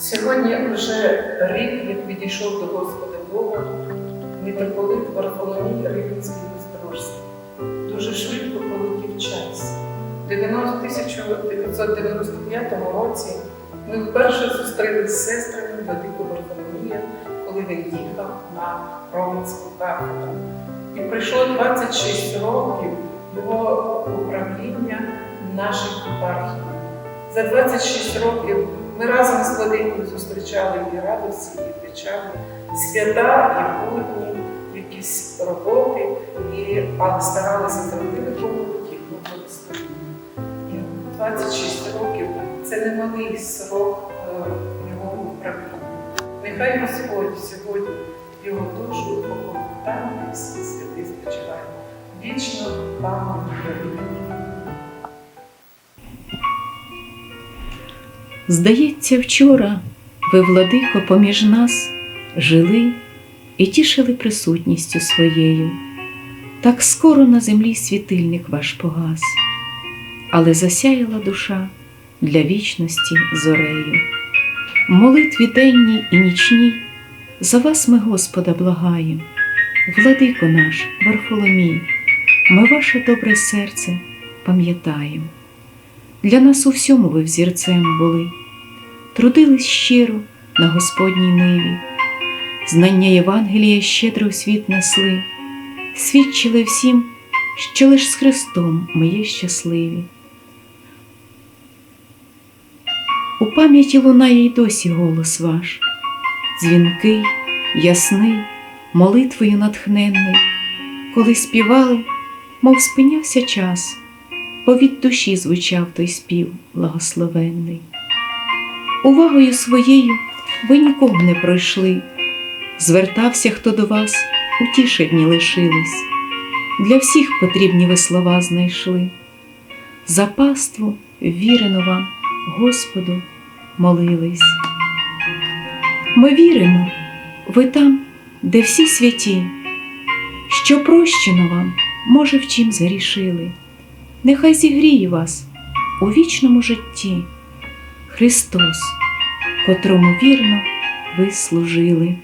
Сьогодні вже рік, як підійшов до Господа Бога, митрополит Варфоломій Рівненський Острожський. Дуже швидко пролетів час. У 1995 році ми вперше зустрілися з сестрами Великого Варфоломія, коли він їхав на Романську кафедру. І пройшло 26 років його управління наших єпархії. За 26 років ми разом з владикою зустрічали і радості, і печалі, свята, і будні, якісь роботи, і, але старалися завжди виконувати їх благословення. І 26 років це немалий срок е, його управління. Нехай Господь сьогодні його душу де всі святи спочивають. Вічно пам'ять Здається, вчора ви, владико, поміж нас жили і тішили присутністю своєю. Так скоро на землі світильник ваш погас, але засяяла душа для вічності зорею. Молитві денній і нічній за вас ми Господа благаєм, владико наш, Варфоломій, ми ваше добре серце пам'ятаємо. Для нас у всьому ви взірцем були, трудились щиро на Господній ниві, знання Євангелія щедро у світ несли, свідчили всім, що лиш з Христом ми є щасливі. У пам'яті лунає й досі голос ваш, дзвінкий, ясний, молитвою натхненний, коли співали, мов спинявся час бо від душі звучав той спів благословенний. Увагою своєю ви нікого не пройшли, звертався, хто до вас, утішені лишились, для всіх потрібні ви слова знайшли. За паству вірено вам, Господу, молились. Ми віримо, ви там, де всі святі, що прощено вам, може, в чим зарішили нехай зігріє вас у вічному житті Христос, котрому вірно ви служили.